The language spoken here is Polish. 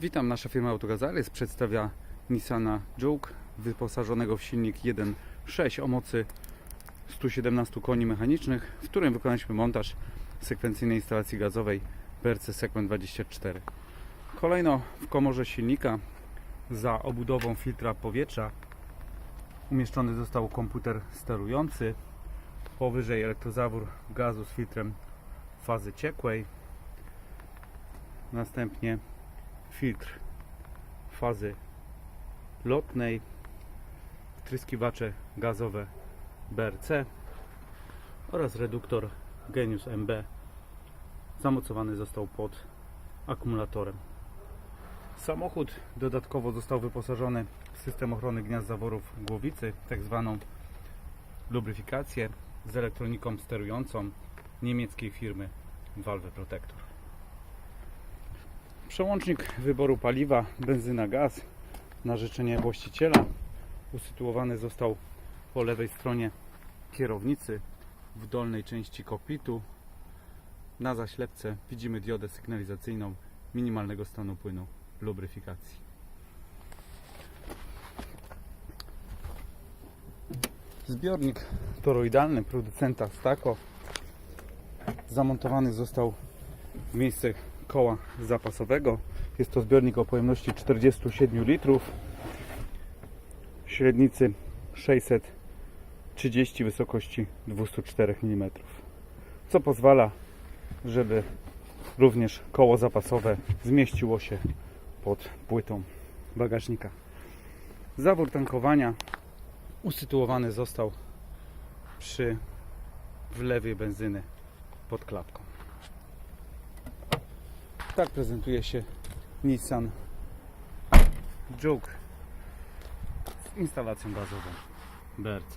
Witam, nasza firma Autogazales przedstawia Nissana Juke wyposażonego w silnik 1.6 o mocy 117 koni mechanicznych, w którym wykonaliśmy montaż sekwencyjnej instalacji gazowej BRC Segment 24. Kolejno w komorze silnika za obudową filtra powietrza umieszczony został komputer sterujący, powyżej elektrozawór gazu z filtrem fazy ciekłej, następnie filtr fazy lotnej, wtryskiwacze gazowe BRC oraz reduktor Genius MB zamocowany został pod akumulatorem. Samochód dodatkowo został wyposażony w system ochrony gniazd zaworów głowicy, tak zwaną lubryfikację z elektroniką sterującą niemieckiej firmy Valve Protector. Przełącznik wyboru paliwa benzyna gaz na życzenie właściciela usytuowany został po lewej stronie kierownicy w dolnej części kokpitu. Na zaślepce widzimy diodę sygnalizacyjną minimalnego stanu płynu lubryfikacji. Zbiornik toroidalny producenta Stako zamontowany został w miejsce koła zapasowego. Jest to zbiornik o pojemności 47 litrów, średnicy 630, wysokości 204 mm, co pozwala, żeby również koło zapasowe zmieściło się pod płytą bagażnika. Zawór tankowania usytuowany został przy wlewie benzyny pod klapką. Tak prezentuje się Nissan Juke z instalacją gazową BRC.